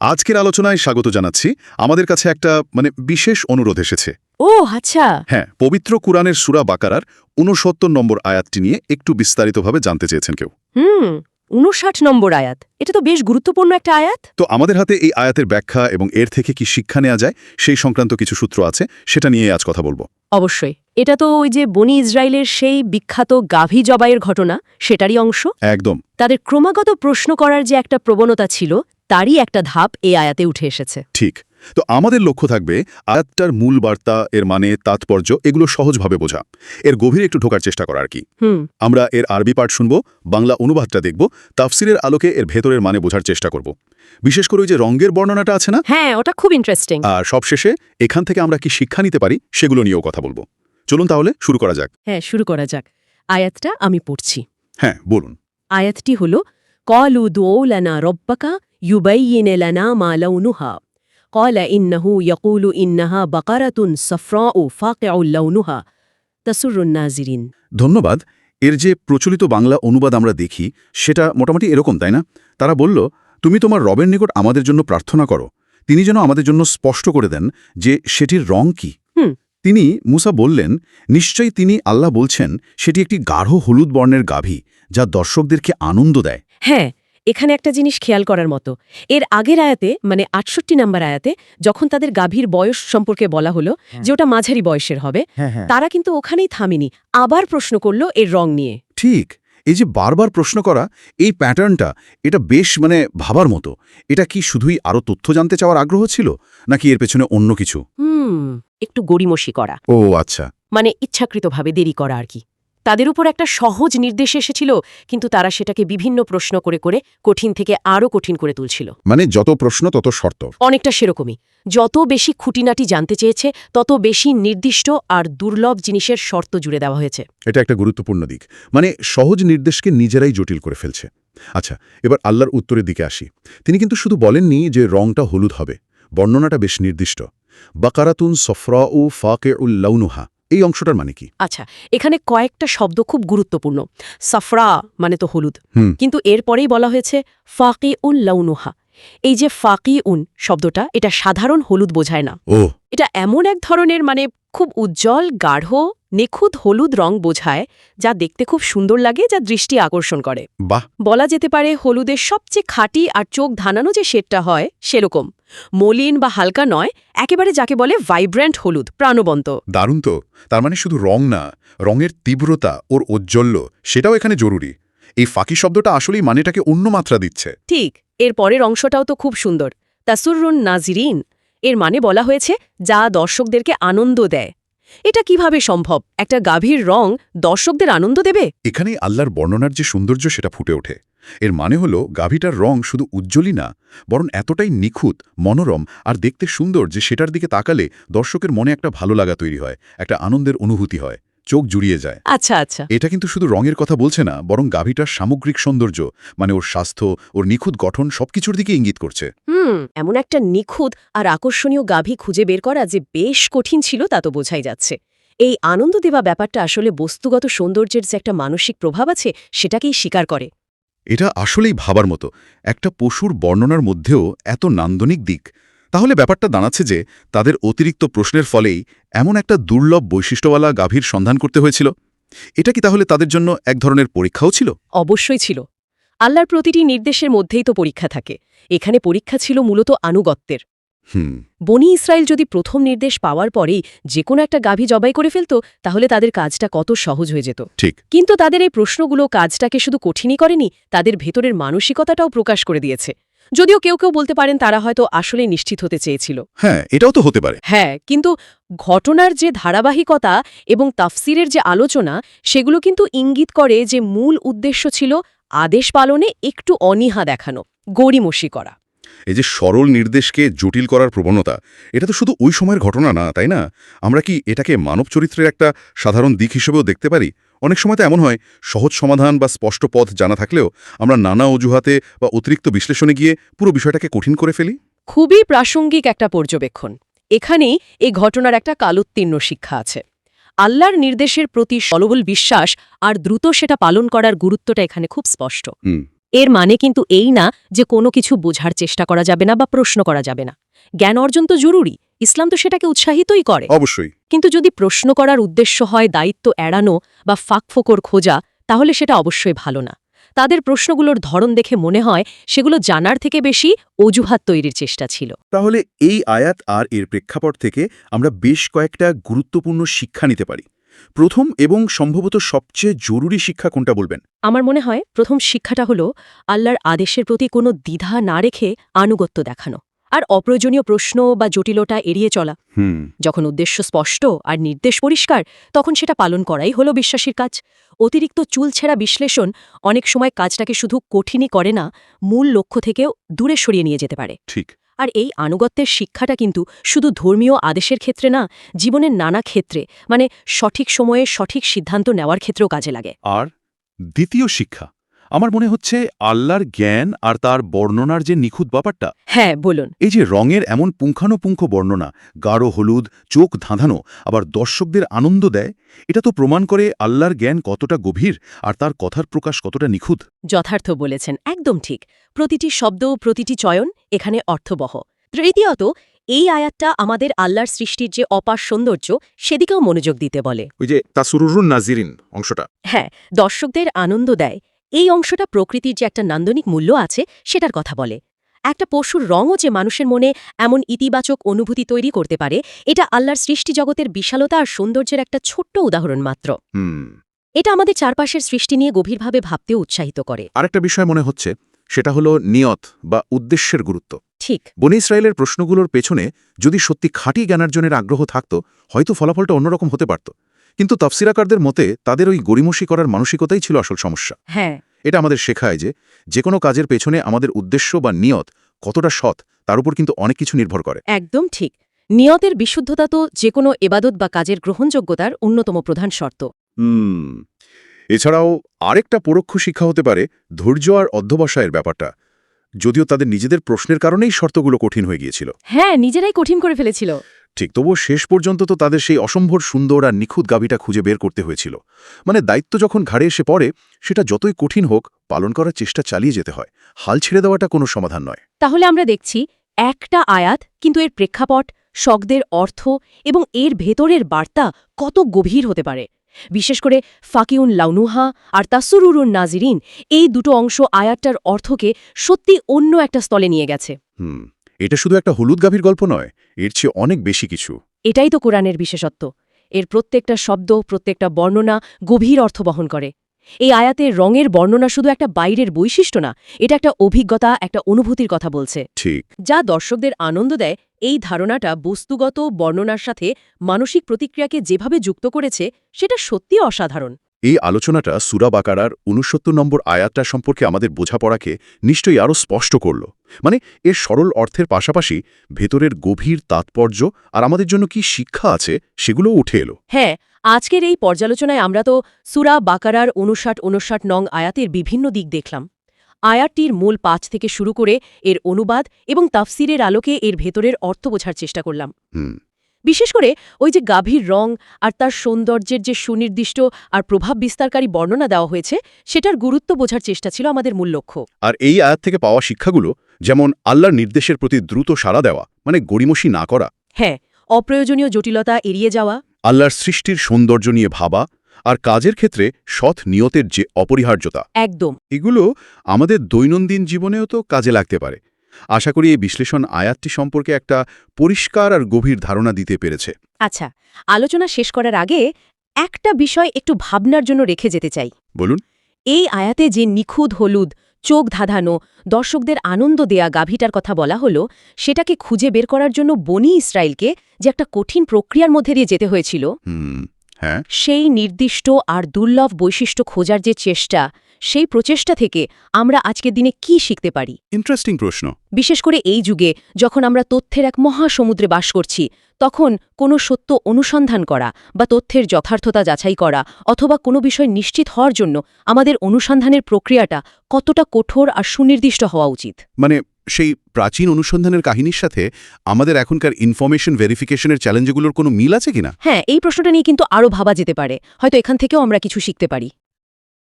আজকের আলোচনায় স্বাগত জানাচ্ছি। আমাদের কাছে একটা মানে বিশেষ অনুরোধ এসেছে। ও আচ্ছা। হ্যাঁ পবিত্র কুরআনের সুরা বাকারার উনসত্তর নম্বর আয়াতটি নিয়ে একটু বিস্তারিতভাবে জানতে চেয়েছেন কেউ। হুম উনষাট নম্বর আয়াত। এটা তো বেশ গুরুত্বপূর্ণ একটা আয়াত। তো আমাদের হাতে এই আয়াতের ব্যাখ্যা এবং এর থেকে কি শিক্ষা নেওয়া যায় সেই সংক্রান্ত কিছু সূত্র আছে সেটা নিয়ে আজ কথা বলব। অবশ্যই। এটা তো ওই যে বনি ইসরায়েলের সেই বিখ্যাত গাভী জবাইয়ের ঘটনা সেটারই অংশ। একদম। তাদের ক্রমাগত প্রশ্ন করার যে একটা প্রবণতা ছিল তারই একটা ধাপ এই আয়াতে উঠে এসেছে। ঠিক। তো আমাদের লক্ষ্য থাকবে আয়াতটার মূল বার্তা এর মানে তাৎপর্য এগুলো সহজভাবে বোঝা। এর গভীরে একটু ঢোকার চেষ্টা করা আর কি আমরা এর আরবি পাঠ শুনব বাংলা অনুবাদটা দেখব তাফসিরের আলোকে এর ভেতরের মানে বোঝার চেষ্টা করব। বিশেষ করে ওই যে রঙ্গের বর্ণনাটা আছে না? হ্যাঁ ওটা খুব ইন্টারেস্টিং আর সবশেষে এখান থেকে আমরা কি শিক্ষা নিতে পারি সেগুলো নিয়েও কথা বলব। চলুন তাহলে শুরু করা যাক। হ্যাঁ শুরু করা যাক। আয়াতটা আমি পড়ছি। হ্যাঁ বলুন। আয়াতটি হল কলু দুওলানা রব্বাকা ইউবাইয়িনে লানা মা লাউনুহা قال إنه يقول إنها بقرة صفراء فاقع لونها تسر الناظرين ধন্যবাদ এর যে প্রচলিত বাংলা অনুবাদ আমরা দেখি সেটা মোটামুটি এরকম তাই না তারা বলল তুমি তোমার রবের নিকট আমাদের জন্য প্রার্থনা করো তিনি যেন আমাদের জন্য স্পষ্ট করে দেন যে সেটির রং কি হুম। তিনি মুসা বললেন নিশ্চয়ই তিনি আল্লাহ বলছেন সেটি একটি গাঢ় হলুদ বর্ণের গাভী যা দর্শকদেরকে আনন্দ দেয় হ্যাঁ এখানে একটা জিনিস খেয়াল করার মতো। এর আগের আয়াতে মানে আটষট্টি নাম্বার আয়াতে যখন তাদের গাভীর বয়স সম্পর্কে বলা হলো যে ওটা মাঝারি বয়সের হবে তারা কিন্তু ওখানেই থামেনি। আবার প্রশ্ন করল এর রং নিয়ে। ঠিক। এই যে বারবার প্রশ্ন করা এই প্যাটার্নটা এটা বেশ মানে ভাবার মতো। এটা কি শুধুই আরও তথ্য জানতে চাওয়ার আগ্রহ ছিল নাকি এর পেছনে অন্য কিছু? হুম একটু গড়িমসি করা। ও আচ্ছা। মানে ইচ্ছাকৃতভাবে দেরি করা আর কি। তাদের উপর একটা সহজ নির্দেশ এসেছিল কিন্তু তারা সেটাকে বিভিন্ন প্রশ্ন করে করে কঠিন থেকে আরও কঠিন করে তুলছিল। মানে যত প্রশ্ন তত শর্ত। অনেকটা সেরকমই। যত বেশি খুঁটিনাটি জানতে চেয়েছে তত বেশি নির্দিষ্ট আর দুর্লভ জিনিসের শর্ত জুড়ে দেওয়া হয়েছে। এটা একটা গুরুত্বপূর্ণ দিক। মানে সহজ নির্দেশকে নিজেরাই জটিল করে ফেলছে। আচ্ছা এবার আল্লাহর উত্তরের দিকে আসি। তিনি কিন্তু শুধু বলেননি যে রংটা হলুদ হবে। বর্ণনাটা বেশ নির্দিষ্ট। বাকারাতুন সফরা ও ফাকে উল লাউনুহা। এই অংশটার মানে কি? আচ্ছা এখানে কয়েকটা শব্দ খুব গুরুত্বপূর্ণ। সাফরা মানে তো হলুদ। কিন্তু এরপরেই বলা হয়েছে ফাকি উন লাউনুহা। এই যে ফাকি উন শব্দটা এটা সাধারণ হলুদ বোঝায় না। ও। এটা এমন এক ধরনের মানে খুব উজ্জ্বল গাঢ় নিখুঁত হলুদ রং বোঝায় যা দেখতে খুব সুন্দর লাগে যা দৃষ্টি আকর্ষণ করে। বলা যেতে পারে হলুদের সবচেয়ে খাঁটি আর চোখ ধানানো যে শেডটা হয় সেরকম। মলিন বা হালকা নয় একেবারে যাকে বলে ভাইব্র্যান্ট হলুদ প্রাণবন্ত। দারুণ তো। তার মানে শুধু রং না রঙের তীব্রতা ওর ঔজ্জ্বল্য সেটাও এখানে জরুরি। এই ফাঁকি শব্দটা আসলেই মানেটাকে অন্য মাত্রা দিচ্ছে। ঠিক এর পরের অংশটাও তো খুব সুন্দর। তাসুরুন নাজিরিন এর মানে বলা হয়েছে যা দর্শকদেরকে আনন্দ দেয়। এটা কীভাবে সম্ভব? একটা গাভীর রং দর্শকদের আনন্দ দেবে? এখানেই আল্লাহর বর্ণনার যে সৌন্দর্য সেটা ফুটে ওঠে। এর মানে হলো গাভীটার রং শুধু উজ্জ্বলই না বরং এতটাই নিখুঁত মনোরম আর দেখতে সুন্দর যে সেটার দিকে তাকালে দর্শকের মনে একটা ভালো লাগা তৈরি হয় একটা আনন্দের অনুভূতি হয় চোখ জুড়িয়ে যায়। আচ্ছা আচ্ছা। এটা কিন্তু শুধু রঙের কথা বলছে না বরং গাভীটার সামগ্রিক সৌন্দর্য মানে ওর স্বাস্থ্য ওর নিখুঁত গঠন সবকিছুর দিকে ইঙ্গিত করছে। হুম এমন একটা নিখুঁত আর আকর্ষণীয় গাভী খুঁজে বের করা যে বেশ কঠিন ছিল তা তো বোঝাই যাচ্ছে। এই আনন্দ দেওয়া ব্যাপারটা আসলে বস্তুগত সৌন্দর্যের যে একটা মানসিক প্রভাব আছে সেটাকেই স্বীকার করে। এটা আসলেই ভাবার মতো। একটা পশুর বর্ণনার মধ্যেও এত নান্দনিক দিক। তাহলে ব্যাপারটা দাঁড়াচ্ছে যে তাদের অতিরিক্ত প্রশ্নের ফলেই এমন একটা দুর্লভ বৈশিষ্ট্যওয়ালা গাভীর সন্ধান করতে হয়েছিল। এটা কি তাহলে তাদের জন্য এক ধরনের পরীক্ষাও ছিল? অবশ্যই ছিল। আল্লাহর প্রতিটি নির্দেশের মধ্যেই তো পরীক্ষা থাকে। এখানে পরীক্ষা ছিল মূলত আনুগত্যের। বনি ইসরায়েল যদি প্রথম নির্দেশ পাওয়ার পরেই যে কোনো একটা গাভী জবাই করে ফেলত তাহলে তাদের কাজটা কত সহজ হয়ে যেত। ঠিক। কিন্তু তাদের এই প্রশ্নগুলো কাজটাকে শুধু কঠিনই করেনি তাদের ভেতরের মানসিকতাটাও প্রকাশ করে দিয়েছে। যদিও কেউ কেউ বলতে পারেন তারা হয়তো আসলে নিশ্চিত হতে চেয়েছিল। হ্যাঁ এটাও তো হতে পারে। হ্যাঁ কিন্তু ঘটনার যে ধারাবাহিকতা এবং তাফসিরের যে আলোচনা সেগুলো কিন্তু ইঙ্গিত করে যে মূল উদ্দেশ্য ছিল আদেশ পালনে একটু অনীহা দেখানো গড়িমসি করা। এই যে সরল নির্দেশকে জটিল করার প্রবণতা এটা তো শুধু ওই সময়ের ঘটনা না তাই না? আমরা কি এটাকে মানব চরিত্রের একটা সাধারণ দিক হিসেবেও দেখতে পারি? অনেক সময় তো এমন হয় সহজ সমাধান বা স্পষ্ট পথ জানা থাকলেও আমরা নানা অজুহাতে বা অতিরিক্ত বিশ্লেষণে গিয়ে পুরো বিষয়টাকে কঠিন করে ফেলি? খুবই প্রাসঙ্গিক একটা পর্যবেক্ষণ। এখানেই এই ঘটনার একটা কালোত্তীর্ণ শিক্ষা আছে। আল্লাহর নির্দেশের প্রতি সলবল বিশ্বাস আর দ্রুত সেটা পালন করার গুরুত্বটা এখানে খুব স্পষ্ট। এর মানে কিন্তু এই না যে কোনো কিছু বোঝার চেষ্টা করা যাবে না বা প্রশ্ন করা যাবে না। জ্ঞান অর্জন তো জরুরি ইসলাম তো সেটাকে উৎসাহিতই করে। অবশ্যই। কিন্তু যদি প্রশ্ন করার উদ্দেশ্য হয় দায়িত্ব এড়ানো বা ফাঁকফোকর খোঁজা তাহলে সেটা অবশ্যই ভালো না। তাদের প্রশ্নগুলোর ধরন দেখে মনে হয় সেগুলো জানার থেকে বেশি অজুহাত তৈরির চেষ্টা ছিল। তাহলে এই আয়াত আর এর প্রেক্ষাপট থেকে আমরা বেশ কয়েকটা গুরুত্বপূর্ণ শিক্ষা নিতে পারি। প্রথম এবং সম্ভবত সবচেয়ে জরুরি শিক্ষা কোনটা বলবেন? আমার মনে হয় প্রথম শিক্ষাটা হলো আল্লাহর আদেশের প্রতি কোনো দ্বিধা না রেখে আনুগত্য দেখানো আর অপ্রয়োজনীয় প্রশ্ন বা জটিলতা এড়িয়ে চলা। হুম। যখন উদ্দেশ্য স্পষ্ট আর নির্দেশ পরিষ্কার তখন সেটা পালন করাই হলো বিশ্বাসীর কাজ। অতিরিক্ত চুলছেড়া বিশ্লেষণ অনেক সময় কাজটাকে শুধু কঠিনই করে না মূল লক্ষ্য থেকেও দূরে সরিয়ে নিয়ে যেতে পারে। ঠিক। আর এই আনুগত্যের শিক্ষাটা কিন্তু শুধু ধর্মীয় আদেশের ক্ষেত্রে না, জীবনের নানা ক্ষেত্রে মানে সঠিক সময়ে সঠিক সিদ্ধান্ত নেওয়ার ক্ষেত্রেও কাজে লাগে। আর দ্বিতীয় শিক্ষা আমার মনে হচ্ছে আল্লাহর জ্ঞান আর তার বর্ণনার যে নিখুঁত ব্যাপারটা হ্যাঁ বলুন। এই যে রঙের এমন পুঙ্খানুপুঙ্খ বর্ণনা গাঢ় হলুদ চোখ ধাঁধানো আবার দর্শকদের আনন্দ দেয় এটা তো প্রমাণ করে আল্লাহর জ্ঞান কতটা গভীর আর তার কথার প্রকাশ কতটা নিখুঁত। যথার্থ বলেছেন একদম ঠিক। প্রতিটি শব্দ প্রতিটি চয়ন এখানে অর্থবহ। তৃতীয়ত এই আয়াতটা আমাদের আল্লাহর সৃষ্টির যে অপার সৌন্দর্য সেদিকেও মনোযোগ দিতে বলে। ওই যে তাসুরুরুন নাজিরিন অংশটা। হ্যাঁ দর্শকদের আনন্দ দেয়। এই অংশটা প্রকৃতির যে একটা নান্দনিক মূল্য আছে সেটার কথা বলে। একটা পশুর রঙও যে মানুষের মনে এমন ইতিবাচক অনুভূতি তৈরি করতে পারে এটা আল্লাহর সৃষ্টি জগতের বিশালতা আর সৌন্দর্যের একটা ছোট্ট উদাহরণ মাত্র। এটা আমাদের চারপাশের সৃষ্টি নিয়ে গভীরভাবে ভাবতে উৎসাহিত করে। আরেকটা বিষয় মনে হচ্ছে সেটা হলো নিয়ত বা উদ্দেশ্যের গুরুত্ব। ঠিক। বনি ইসরায়েলের প্রশ্নগুলোর পেছনে যদি সত্যি খাঁটি জ্ঞানার্জনের আগ্রহ থাকত হয়তো ফলাফলটা অন্যরকম হতে পারত। কিন্তু তফসিরাকারদের মতে তাদের ওই গরিমসি করার মানসিকতাই ছিল আসল সমস্যা। হ্যাঁ। এটা আমাদের শেখায় যে যে কোনো কাজের পেছনে আমাদের উদ্দেশ্য বা নিয়ত কতটা সৎ তার উপর কিন্তু অনেক কিছু নির্ভর করে। একদম ঠিক। নিয়তের বিশুদ্ধতা তো যে কোনো এবাদত বা কাজের গ্রহণযোগ্যতার অন্যতম প্রধান শর্ত। হুম। এছাড়াও আরেকটা পরোক্ষ শিক্ষা হতে পারে ধৈর্য আর অধ্যবসায়ের ব্যাপারটা। যদিও তাদের নিজেদের প্রশ্নের কারণেই শর্তগুলো কঠিন হয়ে গিয়েছিল। হ্যাঁ নিজেরাই কঠিন করে ফেলেছিল। ঠিক তবুও শেষ পর্যন্ত তো তাদের সেই অসম্ভর সুন্দর আর নিখুঁত গাবিটা খুঁজে বের করতে হয়েছিল। মানে দায়িত্ব যখন ঘাড়ে এসে পড়ে সেটা যতই কঠিন হোক পালন করার চেষ্টা চালিয়ে যেতে হয়। হাল ছেড়ে দেওয়াটা কোনো সমাধান নয়। তাহলে আমরা দেখছি একটা আয়াত কিন্তু এর প্রেক্ষাপট শকদের অর্থ এবং এর ভেতরের বার্তা কত গভীর হতে পারে। বিশেষ করে ফাকিউন লাউনুহা আর তাসুরুরুন নাজিরিন এই দুটো অংশ আয়াতটার অর্থকে সত্যি অন্য একটা স্থলে নিয়ে গেছে। হুম এটা শুধু একটা হলুদ গাভীর গল্প নয় এর চেয়ে অনেক বেশি কিছু। এটাই তো কোরআনের বিশেষত্ব। এর প্রত্যেকটা শব্দ প্রত্যেকটা বর্ণনা গভীর অর্থ বহন করে। এই আয়াতের রঙের বর্ণনা শুধু একটা বাইরের বৈশিষ্ট্য না এটা একটা অভিজ্ঞতা একটা অনুভূতির কথা বলছে। ঠিক। যা দর্শকদের আনন্দ দেয় এই ধারণাটা বস্তুগত বর্ণনার সাথে মানসিক প্রতিক্রিয়াকে যেভাবে যুক্ত করেছে সেটা সত্যি অসাধারণ। এই আলোচনাটা সুরা বাকারার উনসত্তর নম্বর আয়াতটা সম্পর্কে আমাদের বোঝাপড়াকে নিশ্চয়ই আরও স্পষ্ট করল। মানে এর সরল অর্থের পাশাপাশি ভেতরের গভীর তাৎপর্য আর আমাদের জন্য কি শিক্ষা আছে সেগুলোও উঠে এলো। হ্যাঁ আজকের এই পর্যালোচনায় আমরা তো সুরা বাকারার উনষাট উনষাট নং আয়াতের বিভিন্ন দিক দেখলাম। আয়াতটির মূল পাঁচ থেকে শুরু করে এর অনুবাদ এবং তাফসিরের আলোকে এর ভেতরের অর্থ বোঝার চেষ্টা করলাম। বিশেষ করে ওই যে গাভীর রং আর তার সৌন্দর্যের যে সুনির্দিষ্ট আর প্রভাব বিস্তারকারী বর্ণনা দেওয়া হয়েছে সেটার গুরুত্ব বোঝার চেষ্টা ছিল আমাদের মূল লক্ষ্য। আর এই আয়াত থেকে পাওয়া শিক্ষাগুলো যেমন আল্লাহর নির্দেশের প্রতি দ্রুত সাড়া দেওয়া মানে গড়িমসি না করা। হ্যাঁ অপ্রয়োজনীয় জটিলতা এড়িয়ে যাওয়া আল্লাহর সৃষ্টির সৌন্দর্য নিয়ে ভাবা আর কাজের ক্ষেত্রে সৎ নিয়তের যে অপরিহার্যতা। একদম। এগুলো আমাদের দৈনন্দিন জীবনেও তো কাজে লাগতে পারে। আশা করি এই বিশ্লেষণ আয়াতটি সম্পর্কে একটা পরিষ্কার আর গভীর ধারণা দিতে পেরেছে। আচ্ছা আলোচনা শেষ করার আগে একটা বিষয় একটু ভাবনার জন্য রেখে যেতে চাই। বলুন। এই আয়াতে যে নিখুঁত হলুদ চোখ ধাঁধানো দর্শকদের আনন্দ দেয়া গাভীটার কথা বলা হলো সেটাকে খুঁজে বের করার জন্য বনি ইসরায়েলকে যে একটা কঠিন প্রক্রিয়ার মধ্যে দিয়ে যেতে হয়েছিল। হ্যাঁ। সেই নির্দিষ্ট আর দুর্লভ বৈশিষ্ট্য খোঁজার যে চেষ্টা সেই প্রচেষ্টা থেকে আমরা আজকের দিনে কি শিখতে পারি? ইন্টারেস্টিং প্রশ্ন। বিশেষ করে এই যুগে যখন আমরা তথ্যের এক মহাসমুদ্রে বাস করছি তখন কোনো সত্য অনুসন্ধান করা বা তথ্যের যথার্থতা যাচাই করা অথবা কোনো বিষয় নিশ্চিত হওয়ার জন্য আমাদের অনুসন্ধানের প্রক্রিয়াটা কতটা কঠোর আর সুনির্দিষ্ট হওয়া উচিত। মানে সেই প্রাচীন অনুসন্ধানের কাহিনীর সাথে আমাদের এখনকার ইনফরমেশন ভেরিফিকেশনের চ্যালেঞ্জগুলোর কোনো মিল আছে কিনা? হ্যাঁ এই প্রশ্নটা নিয়ে কিন্তু আরও ভাবা যেতে পারে। হয়তো এখান থেকেও আমরা কিছু শিখতে পারি।